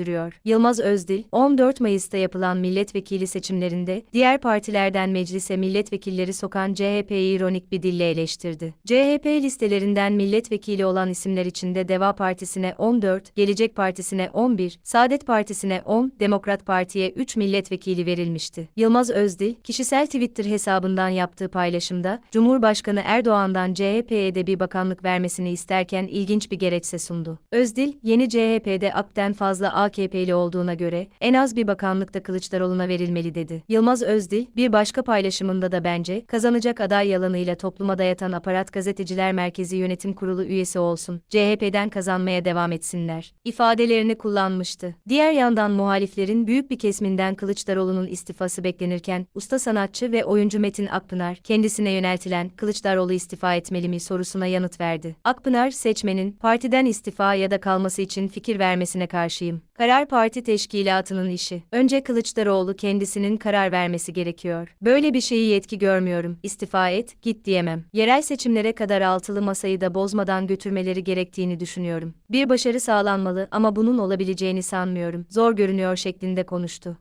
sürdürüyor. Yılmaz Özdil, 14 Mayıs'ta yapılan milletvekili seçimlerinde diğer partilerden meclise milletvekilleri sokan CHP'yi ironik bir dille eleştirdi. CHP listelerinden milletvekili olan isimler içinde Deva Partisi'ne 14, Gelecek Partisi'ne 11, Saadet Partisi'ne 10, Demokrat Parti'ye 3 milletvekili verilmişti. Yılmaz Özdil, kişisel Twitter hesabından yaptığı paylaşımda, Cumhurbaşkanı Erdoğan'dan CHP'ye de bir bakanlık vermesini isterken ilginç bir gerekçe sundu. Özdil, yeni CHP'de AKP'den fazla AKP'li olduğuna göre, en az bir bakanlık da Kılıçdaroğlu'na verilmeli dedi. Yılmaz Özdil, bir başka paylaşımında da bence, kazanacak aday yalanıyla topluma dayatan aparat gazeteciler merkezi yönetim kurulu üyesi olsun, CHP'den kazanmaya devam etsinler, ifadelerini kullanmıştı. Diğer yandan muhaliflerin büyük bir kesiminden Kılıçdaroğlu'nun istifası beklenirken, usta sanatçı ve oyuncu Metin Akpınar, kendisine yöneltilen Kılıçdaroğlu istifa etmeli mi sorusuna yanıt verdi. Akpınar, seçmenin, partiden istifa ya da kalması için fikir vermesine karşıyım. Karar parti teşkilatının işi. Önce Kılıçdaroğlu kendisinin karar vermesi gerekiyor. Böyle bir şeyi yetki görmüyorum. İstifa et, git diyemem. Yerel seçimlere kadar altılı masayı da bozmadan götürmeleri gerektiğini düşünüyorum. Bir başarı sağlanmalı ama bunun olabileceğini sanmıyorum. Zor görünüyor şeklinde konuştu.